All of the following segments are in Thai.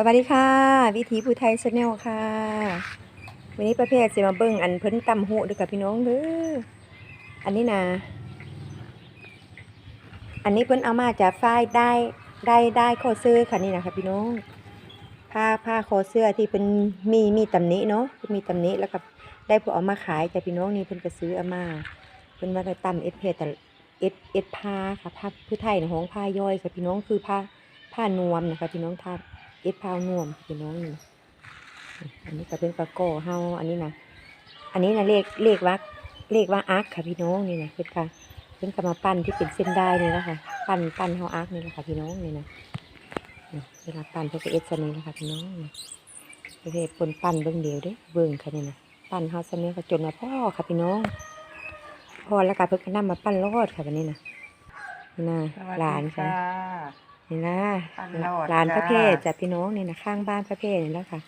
สวัสดีค่ะ วิถีผู้ไทยชาแนลค่ะ วันนี้ประเภทสิมาเบิ่งอันเพิ่นตำหูด้วยกับพี่น้องเด้ออันนี้นะอันนี้เพิ่นเอามาจากฝ้ายได้ได้ได้คอเสื้อค่ะนี่นะคะพี่น้อง ผ้าผ้าคอเสื้อที่เป็นมีมีตำหนิเนาะมีตำหนิแล้วก็ได้ผู้เอามาขายจากพี่น้องนี่เพิ่นก็ซื้อเอามาเพิ่นว่าได้ตำเอ็ดเพจแต่เอ็ดเอ็ดผ้าค่ะผ้าผู้ไทยนะห้องผ้าย่อยค่ะพี่น้องคือผ้าผ้านวมนะคะพี่น้องท่า เอ็ดพาวนวมพี่น้องนี่อันนี้ก็เป็นปลาโก้เฮาอันนี้นะอันนี้นะเลขเลขว่าเลขว่าอาร์คค่ะพี่น้องนี่นะเป็นค่ะเป็นกรรมาปั้นที่เป็นเส้นได้นี่นะคะปั้นปั้นเฮาอาร์คนี่แหละค่ะพี่น้องนี่นะนี่เวลาปั้นเพื่อเอ็ดสนี้นะคะพี่น้องนี่ประเภทปนปั้นเบิ่งเดียวเด้เบิ่งค่ะนี่นะปั้นเฮาสนี้ก็จนมาพ่อค่ะพี่น้องพ่อแล้วก็เพิ่นก็นำมาปั้นรอดค่ะวันนี้นะนี่นะหลานค่ะ นี่นะปั้นรอดร้านจ้าพระเพศจากพี่น้องนี่นะข้างบ้านพระเพศนี่แล้วค่ะ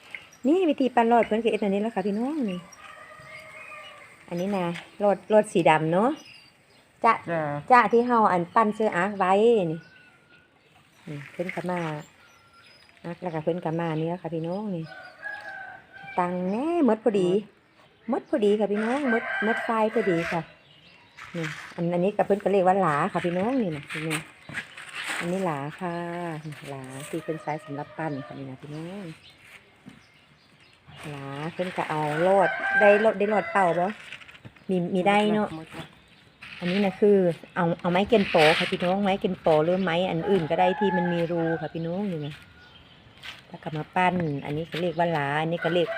นี่วิธีปั้นรอดเพิ่นคือเอ็ดอันนี้แล้วค่ะ พี่น้องนี่ อันนี้นะรอดรอดสีดำเนาะจะจ้าจะที่เฮาอันปั้นเสื้ออาร์คไว้นี่นี่เพิ่นก็มาอาร์คแล้วก็เพิ่นก็มานี่แล้วค่ะ พี่น้องนี่ ตังแน่หมดพอดีหมดพอดีค่ะพี่น้องหมดหมดไฟพอดีค่ะนี่อันอันนี้กับเพิ่นก็เรียกว่าหลาค่ะพี่น้องนี่นะนี่ อันนี้หลาค่ะ หลาที่เป็นไซส์สำหรับปั้นค่ะนี่นะพี่น้องหลาเพิ่นก็เอาโลดได้โลดได้โลดเป่าบ่มีมีได้เนาะอันนี้นะคือ เอาเอาไม้เกนโปค่ะพี่น้องไม้เกนโปหรือไม้อันอื่นก็ได้ที่มันมีรูค่ะพี่น้องนี่นะแล้วก็มาปั้น อันนี้ก็เรียกว่าหลาอันนี้ก็เรียก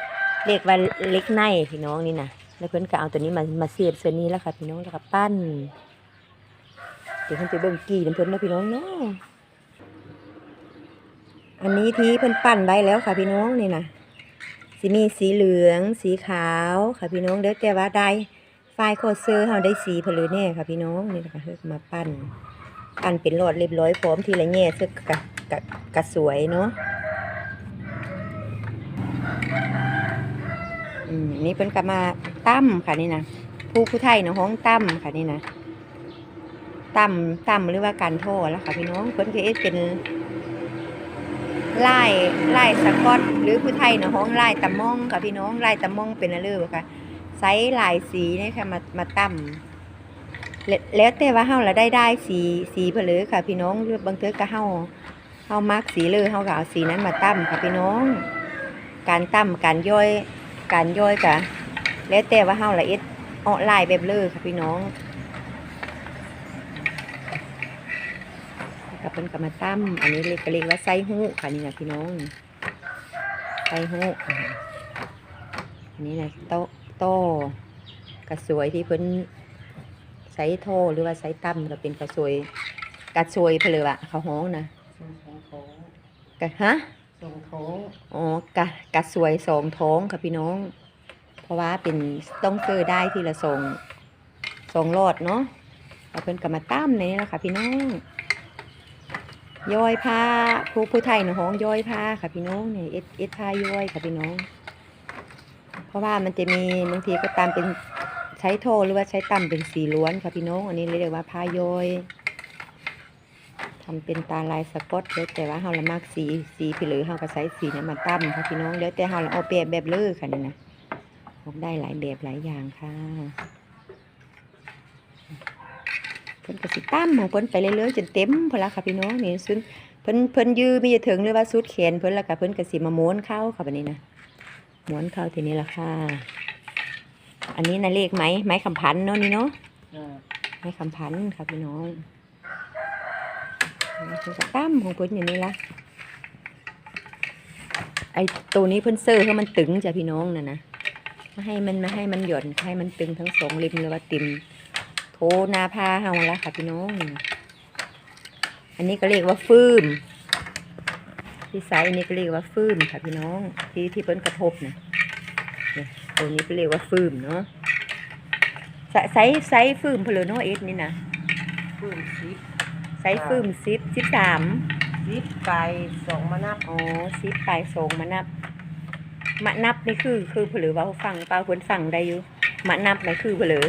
เรียกว่าเล็กในพี่น้องนี่นะแล้วเพิ่นก็เอาตัวนี้มามาเสียบส่วนนี้แล้วค่ะพี่น้องแล้วก็ปั้น เดี๋ยวเพิ่นไปเบิ่งกี่น้ำเพิ่นนะพี่น้องเนาะอันนี้ที่เพิ่นปั้นไว้แล้วค่ะพี่น้องนี่นะสิมีสีเหลือง สีขาวค่ะพี่น้องเด้อแต่ว่าได้ไฟล์โคเซอร์เฮาได้สีเพนลือแน่ค่ะพี่น้องนี่นะคะเฮ็ดมาปั้นปั้นเป็นรอดเรียบร้อยพร้อมทีละแง่ซึ่งกะกะกะสวยเนาะอืมนี่เพิ่นก็มาตั้มค่ะนี่นะผู้ผู้ไทยเนาะห้องตั้มค่ะนี่นะ ต่ำต่ำหรือว่าการโทษแล้วค่ะพี่น้องเพิ่นคือเอ็ดเป็นไลายลายสกอตหรือผู้ไทยเนาะห้องไลายตะม่องค่ะพี่น้องไลายตะม่องเป็นอะไรบ่ค่ะไซส์ลายสีนี่ค่ะมามาต่ำแล้วแล้วแต่ว่าเฮาละได้ได้สีสีเพนลือค่ะ พี่น้องหรือบางเทือก็เฮาเฮามักสีเลยเฮาก็เอาสีนั้นมาตั้มค่ะพี่น้อง การตั้มการย่อยการย่อยก็แล้วแต่ว่าเฮาละเอ็ดออกลายแบบเลยค่ะพี่น้อง กับเป็นกรรมาตั้มอันนี้เรียกก็เรียกว่าไส้หูค่ะนี่นะพี่น้องไส้หูอ่าอันนี้นะโตะโตกระสวยที่เพิ่นใส่โทหรือว่าใส่ตั้มก็เป็นกระสวยกระสวยเพนเลยอะเขาห้องนะส่งโถงกะฮะส่งโถงอ๋อกะกระสวยสองท้องค่ะพี่น้อง เพราะว่าเป็นต้องซื้อได้ทีละสองสองรอดเนาะเราเป็นกรรมาตั้มในนี้แหละค่ะพี่น้อง ย้อยผ้าผู้ผู้ไทยเนาะห้องย้อยผ้าค่ะพี่น้องเนี่ยเอ็ดเอ็ดผ้าย้อยค่ะพี่น้อง เพราะว่ามันจะมีบางทีก็ตามเป็นใช้โทหรือว่าใช้ตำเป็นสีล้วนค่ะพี่น้อง อันนี้เรียกว่าผ้าย้อยทำเป็นตาลายสกอตแล้วแต่ว่าเฮาละมากสีสีพี่หรือเฮาก็ใช้สีนั้นมาตั้มค่ะพี่น้องแล้วแต่เฮาละเอาแบบแบบเลือค่ะนี่นะออกได้หลายแบบหลายอย่างค่ะ เพิ่นก็สิตั้มของเพิ่นไปเรื่อยๆจนเต็มพอละค่ะพี่น้องนี่ซึ่งเพิ่นเพิ่นยื้อมีจะถึงหรือว่าสุดแขนเพิ่นแล้วก็เพิ่นก็สิมาม้วนเข้าค่ะแบบนี้นะม้วนเข้าทีนี้ละค่ะ อันนี้นะเลขไหมไม้คำพันเนาะนี่เนาะจ้าไม้คำพันค่ะพี่น้องเพิ่นก็ตั้มของเพิ่นอย่างนี้ละไอ้ตัวนี้เพิ่นเซอร์ให้มันตึงจ้ะพี่น้องน่ะนะไม่ให้มันไม่ให้มันหย่อนให้มันตึงทั้งสองริมเลยว่าติมโทห นาผ้าเฮาละค่ะพี่น้องนี่นะอันนี้ก็เรียกว่าฟืมที่ไซส์อันนี้ก็เรียกว่าฟืมค่ะพี่น้อง ที่ที่เพิ่นกระทบนะเนี่ยตัวนี้ก็เรียกว่าฟืมเนาะไซไซส์ไซส์ฟืมเพลโนเอสนี่นะปืนซิปไซส์ฟืมสิบสิบสามซิปไก่สองมานับอ๋อสิบปลายสองมานับมานับนี่คือคือเผลอว่าฟังเปล่าคนฟังได้อยู่มานับนี่คือเผลอ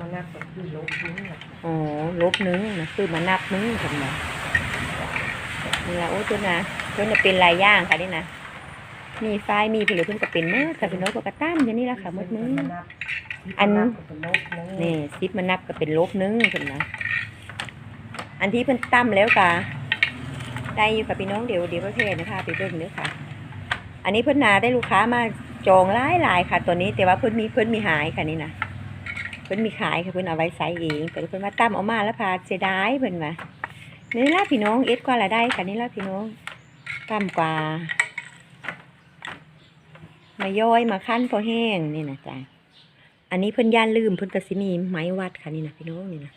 มานับก็คือลบนิ้วน่ะอ๋อลบหนึงนะคือมานับหนึงทำไมนี่ละโอ้เพิ่นนะเพิ่นจะเป็นหลายอย่างค่ะนี่นะมีไฟมีผลิตเพิ่นก็เป็นเมื่อค่ะพี่น้องก็กระตั้มอย่างนี้ละค่ะหมดมืออันเป็นลบนึงนี่ซิปมันนับก็เป็นลบหนึงเพิ่นนะอันที่เพิ่นตั้มแล้วกะได้อยู่ค่ะพี่น้องเดี๋ยวเดี๋ยวประเภทนะคะไปเบิ่งเด้อค่ะ อันนี้เพิ่นนาได้ลูกค้ามาจองหลายหลายๆค่ะ ตัวนี้แต่ว่าเพิ่นมีเพิ่นมีหายค่ะนี่นะเพิ่นมีขายค่ะเพิ่นเอาไว้ใส่เองแต่เพิ่นมาตั้มเออกมาแล้วพาเสียดายเพิ่นว่านี่ละพี่น้องเอ็ดกว่าละได้ค่ะนี่ละพี่น้องตั้มกว่า มาย่อยมาขั้นพอแห้งนี่นะจ๊ะอันนี้เพิ่นย่านลืมเพิ่นกระสิมีไม้วัดค่ะนี่นะพี่น้องนี่นะ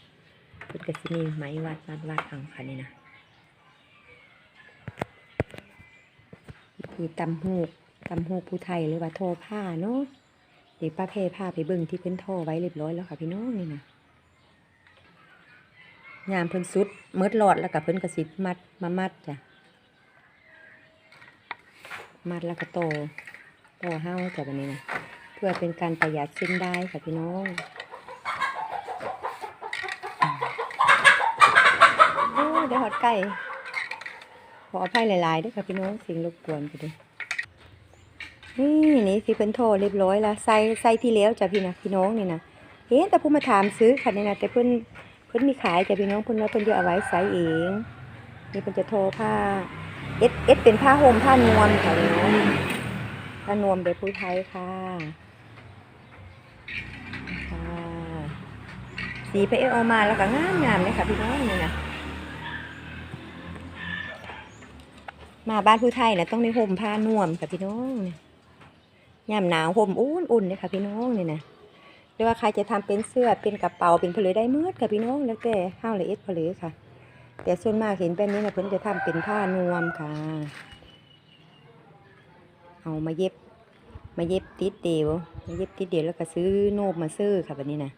เพิ่นกระสิมีไม้วัดวัดวัดเอาค่ะนี่นะคือตำหูกตำหูกผู้ไทยหรือว่าทอผ้าเนาะ เดี๋ยวป้าเพผ้าไปเบิ่งที่เพิ่นท่อไว้เรียบร้อยแล้วค่ะพี่น้องนี่นะยามเพิ่นสุดเมิดหลอดแล้วก็เพิ่นกระสิมัดมามัดจ้ะ มัดแล้วก็โตโตห้าวจ้ะแบบนี้นะเพื่อเป็นการประหยัดเส้นได้ค่ะพี่น้องโอ้เดี๋ยวหอดไก่ขออภัยหลายๆด้วยค่ะพี่น้องสิ่งรบกวนไปด้วย นี่นี่สิเพิ่นโทรเรียบร้อยแล้วใส่ใส่ที่แล้วจ้ะพี่นะพี่น้องนี่นะเห็นแต่ผู้มาถามซื้อค่ะนี่นะแต่เพิ่นเพิ่นมีขายจ้ะพี่น้องเพิ่นว่าเพิ่นจะเอาไว้ใส่เองนี่เพิ่นจะโทรผ้าเอ็ดเอ็ดเป็นผ้าห่มผ้านวมค่ะพี่น้องผ้านวมแบบผู้ไทยค่ะค่ะสีไปเอฟเอามาแล้วก็งามงามเลยค่ะพี่น้องนี่นะมาบ้านผู้ไทยนะต้องได้ห่มผ้านวมค่ะพี่น้องนี่ยามหนาวห่มอุ่นอุ่นเลยค่ะพี่น้องเนี่ยนะหรือว่าใครจะทำเป็นเสื้อเป็นกระเป๋าเป็นผลือได้เมื่อค่ะพี่น้องแล้วแต่ข้าวละเอ็ดผลือค่ะ แต่ส่วนมากเห็นแบบนี้นะเพิ่อนจะทำเป็นผ้านวมค่ะ เอามาเย็บ มาเย็บติดเดียวมาเย็บติดเดียวแล้วก็ซื้อโนบมาซื้อค่ะแบบนี้นะ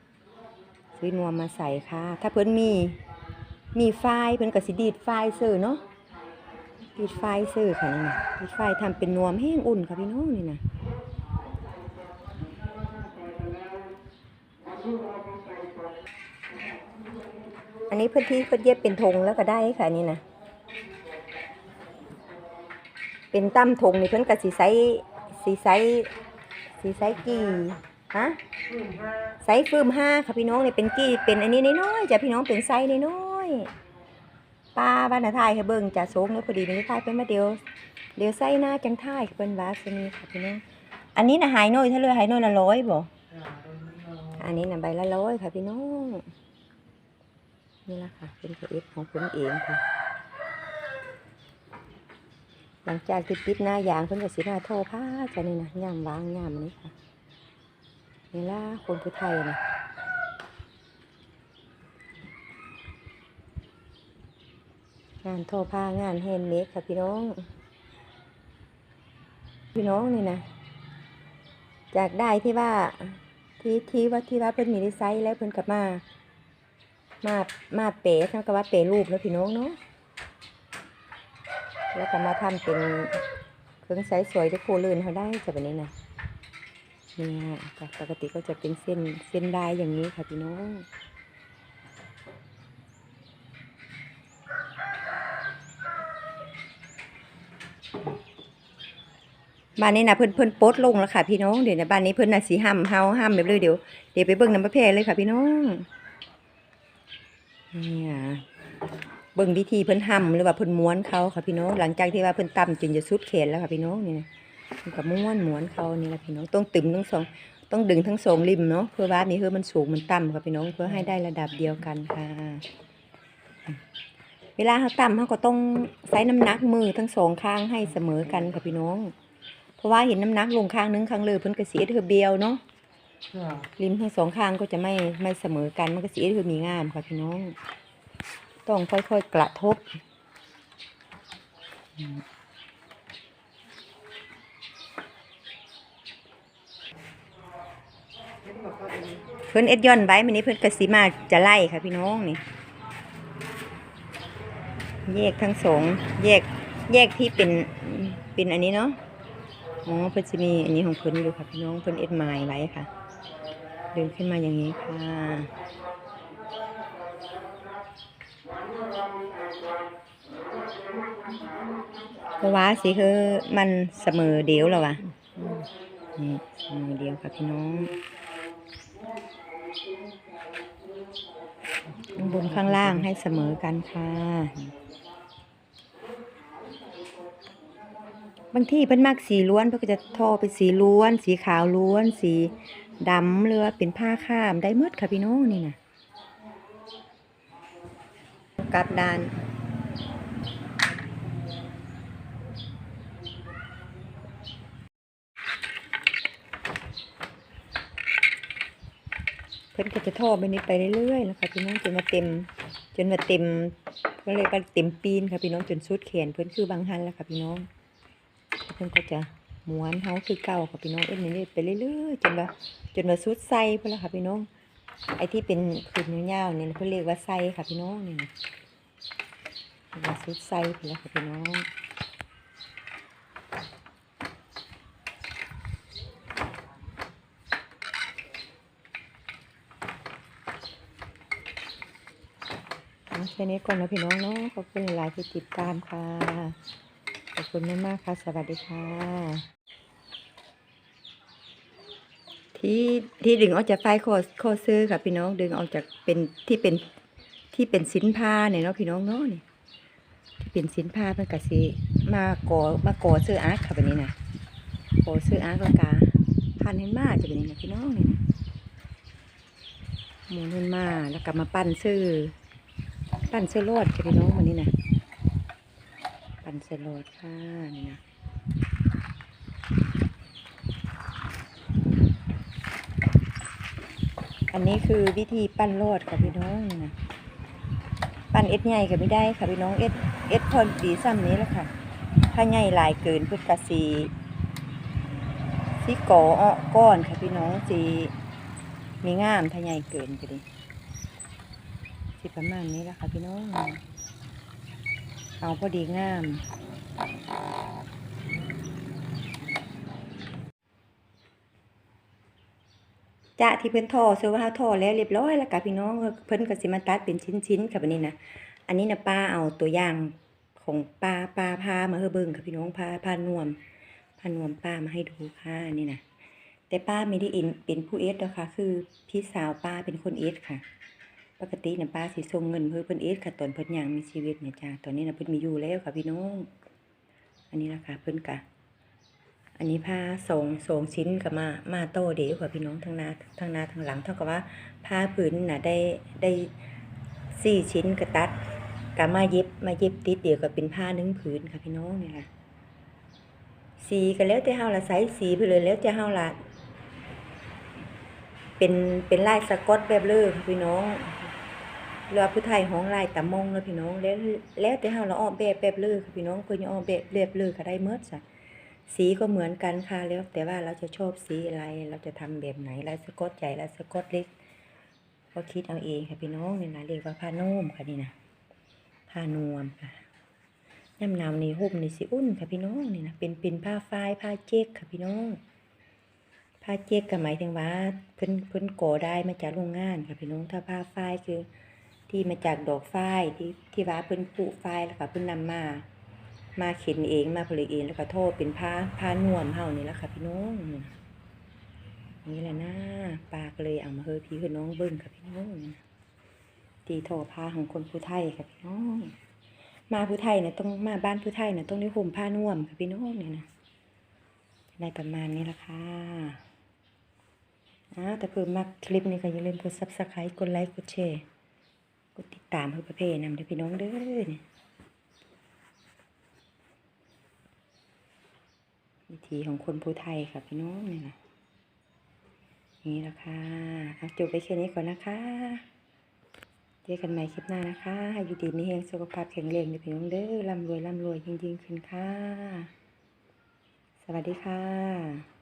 ซื้อนวมมาใส่ค่ะ ถ้าเพิ่อนมีมีไฟเพิ่อนก็สิดีดไฟซื้อเนาะดีดไฟซื้อค่ะนี่นะดีดไฟล์ทำเป็นนวมแห้งอุ่นค่ะพี่น้องนี่นะ อันนี้เพื่อนที่เพิ่นเย็บเป็นธงแล้วก็ได้ค่ะนี่นะเป็นตั้มธงนี่เพิ่นก็สิใส่สิใส่สิใส่กี่ฮะไซฟืมห้าค่ะพี่น้องเนี่ยเป็นกี้เป็นอันนี้น้อยๆจ้ะพี่น้องเป็นไซน้อยๆป้าบ้านาทายค่ะเบิ่งจ้ะโซกเนาะพอดีเป็นทายเป็นมาเดียวเดี๋ยวไส้หน้าจังทายเป็นวาสนีค่ะพี่น้องอันนี้นะหายน้อยถ้าเลยหายน้อยละร้อยบ่อ่าโดนเรา อันนี้นะใบละร้อยค่ะพี่น้อง นี่ละค่ะ เป็นเอฟของผมเองค่ะ หลังจากที่ปิดหน้ายางเพิ่นก็สิมาโทผ้าจะนี่นะย่ามวางย่ามนี้ค่ะ นี่ละคนผู้ไทยนะงานโทผ้างานแฮนด์เมดค่ะพี่น้อง พี่น้องนี่นะ จากได้ที่ว่า ที่ที่ว่าที่ว่าเพิ่นมีดีไซน์แล้วเพิ่นกลับมา มามาเป๋ท่านก็ว่าเป๋รูปแล้วพี่น้องเนาะแล้วก็มาทำเป็นเครื่องใช้สวยที่โคลื่นเขาได้จะแบบนี้นะเนี่ยจากปกติก็จะเป็นเส้นเส้นได้อย่างนี้ค่ะพี่น้อง บ้านนี้นะเพิ่นเพิ่นโพสลงแล้วค่ะ พี่น้องเดี๋ยวนะบ้านนี้เพิ่อนน่ะสีห้ำเฮาห้ำแบบเลยเดี๋ยวเดี๋ยวไปเบิ่งน้ำประเพเลยค่ะพี่น้องเนี่ยเบิ่งวิธีเพิ่อนห้ำหรือว่าเพิ่อนม้วนเขาค่ะพี่น้องหลังจากที่ว่าเพิ่อนต่ำจนจะสุดแขนแล้วค่ะพี่น้องนี่นะเพิ่นก็ม้วนม้วนเขานี่แหละพี่น้องต้องตึงทั้งสองต้องดึงทั้งสองริมเนาะเพื่อว่านี่คือมันสูงมันต่ำค่ะพี่น้องเพื่อให้ได้ระดับเดียวกันค่ะเวลาเขาต่ำเขาก็ต้องใช้น้ำหนักมือทั้งสองข้างให้เสมอกันค่ะพี่น้อง ราะว่าเห็นน้ำหนักลงข้างนึงข้างเลยเพิ่นก็สีเธอเบียวเนาะอ่าริมทั้งสองข้างก็จะไม่ไม่เสมอกันมันก็สีเธอมีงามค่ะพี่น้อง ต้องค่อยๆกระทบอืมเพิ่นเอ็ดย่อนไว้มันนี้เพิ่นกสีมาจะไล่ค่ะพี่น้องนี่ แยกทั้งสองแยกแยกที่เป็นเป็นอันนี้เนาะ อ๋อเพิ่นจะมีอันนี้ของเพิ่นอยู่ค่ะพี่น้องเพิ่นเอ็ดไม้ไว้ค่ะเดินขึ้นมาอย่างนี้ค่ะ เพราะว่าสิคือมันเสมอเดียวแล้ววะนี่เสมอเดียวค่ะพี่น้องข้างบนข้างล่างให้เสมอกันค่ะ บางที่เพิ่นมักสีล้วนเพิ่นก็จะทอเป็นสีล้วน สีขาวล้วน สีดำหรือเป็นผ้าข้ามได้หมดค่ะพี่น้องนี่นะกลับด้านเพิ่นก็จะทอไปนี้ไปเรื่อยๆนะคะพี่น้องจนมาเต็ม จนมาเต็มก็เลยว่าเต็มปีนค่ะพี่น้องจนสุดแขนเพิ่นคือบางหันแล้วค่ะพี่น้อง เพิ่นก็จะม้วนเฮาคือเก่าค่ะพี่น้องเอ็นนี่ไปเรื่อยๆจนว่าจนว่าสุดไส้เพิ่นแล้วค่ะพี่น้อง ไอ้ที่เป็นคืนยาวๆเนี่ยเพิ่นเรียกว่าไส้ค่ะพี่น้องนี่ยว่าสุดไส้เพิ่นแล้วค่ะพี่น้องเอาแค่นี้ก่อนนะพี่น้องเนาะขอบคุณหลายที่ติดตามค่ะ ขอบคุณมากมากๆค่ะ สวัสดีค่ะ ที่ที่ดึงออกจากไฟโคโคซื้อค่ะพี่น้องดึงออกจากเป็นที่เป็นที่เป็นสินผ้าเนี่ยเนาะพี่น้องเนาะนี่ที่เป็นสินผ้าเพิ่นกะสิมาก่อมาก่อซื้ออาร์ตค่ะแบบนี้นะก่อซื้ออาร์ตก็กาพันให้มาจะเป็นนี้นะพี่น้องนี่นะหมุนขึ้นมาแล้วก็มาปั้นซื้อปั้นซื้อรอดค่ะพี่น้องวันนี้นะันเซโลดค่ะนี่นะอันนี้คือวิธีปั้นโลดค่ะพี่น้องนะปั้นเอ็ดใหญ่ก็ไม่ได้ค่ะพี่น้องเอ็ดเอ็ดพอดีซ้ำนี้แหละค่ะ ถ้าใหญ่ลายเกินพุทกสีสีก่ออ้อก้อนค่ะพี่น้องสีมีงามถ้าใหญ่เกินก็ดีสิประมาณนี้แหละค่ะพี่น้อง เอาพอดีงามจะที่เพิ่นทอเสื้อว่าทอแล้วเรียบร้อยแล้วกับพี่น้องเพิ่นก็สิมาตัดเป็นชิ้นๆค่ะบัดนี้นะอันนี้นะป้าเอาตัวอย่างของป้าป้าพามาให้เบิ่งค่ะพี่น้องพาพานวมพานวมป้ามาให้ดูค่ะนนี่นะแต่ป้าไม่ได้อินเป็นผู้เอสนะคะคือพี่สาวป้าเป็นคนเอสค่ะ ปกติน่ะป้าสิส่งเงินเพื่อเพิ่นเอสค่ะตอนเพิ่นยังมีชีวิตเนี่ยจ้าตอนนี้น่ะเพิ่นมีอยู่แล้วค่ะพี่น้อง อันนี้ล่ะค่ะเพิ่นกะอันนี้ผ้าสองสองชิ้นกับมามาโตเดียวค่ะพี่น้องทั้งหน้าทั้งหน้าทั้งหลัง เท่ากับว่าผ้าผืนน่ะได้ได้สี่ชิ้นกระตัดกับมาเย็บมาเย็บติดเดียวกับเป็นผ้าหนึ่งผืนค่ะพี่น้องนี่ค่ะสีก็แล้วแต่เฮาละใส่สีไปเลยแล้วแต่เฮาละเป็นเป็นลายสกอตแบบเลือค่ะพี่น้อง เรือผู้ไทยของลายตะมงเนาะพี่น้อง แล้วแล้วแต่เฮาละออกแบบแบบเลือค่ะพี่น้องเพิ่นยังออกแบบแบบเลือก็ได้เมิดจ้ะสีก็เหมือนกันค่ะแล้วแต่ว่าเราจะชอบสีอะไร เราจะทำแบบไหนลายสกอตใหญ่ลายสกอตเล็ก ก็คิดเอาเองค่ะพี่น้องนี่นะเรียกว่าผ้านุ่มค่ะนี่นะผ้านวมค่ะย่ำหนาวนี่ห่มนี่สิอุ่นค่ะพี่น้องนี่นะเป็นเป็นผ้าฝ้ายผ้าเจ๊กค่ะพี่น้องผ้าเจ๊กก็หมายถึงว่าเพิ่นเพิ่นก่อได้มาจากโรงงานค่ะพี่น้องถ้าผ้าฝ้ายคือ ที่มาจากดอกฝ้ายที่ที่ว่าเพิ่นปลูกฝ้ายแล้วก็เพิ่นนำมา มาเข็นเองมาผลิตเองแล้วก็โทษเป็นผ้าผ้านวมเฮานี่แหละค่ะพี่น้องนี่แหละนะปากเลยเอามาเฮอพี่คือน้องเบิ้งค่ะพี่น้องตีทอผ้าของคนผู้ไทยค่ะพี่น้อง มาผู้ไทยเนี่ยต้องมาบ้านผู้ไทยเนี่ยต้องได้ห่มผ้านวมค่ะพี่น้องเนี่ยนะได้ประมาณนี้ละค่ะอ่าแต่เพิ่มมากคลิปนี้ก็อย่าลืมกดซับสไครต์กดไลค์กดแชร์ กดติดตามเพื่อประเภทนำเด้อพี่น้องเด้อเนี่ยวิธีของคนผู้ไทยค่ะพี่น้องนี่นะนี่ละค่ะเอาจบไปแค่นี้ก่อนนะคะ เจอกันใหม่คลิปหน้านะคะอยู่ดีมีแรงสุขภาพแข็งแรงในพี่น้องเด้อร่ำรวยร่ำรวยยิ่งยิ่งขึ้นค่ะ สวัสดีค่ะ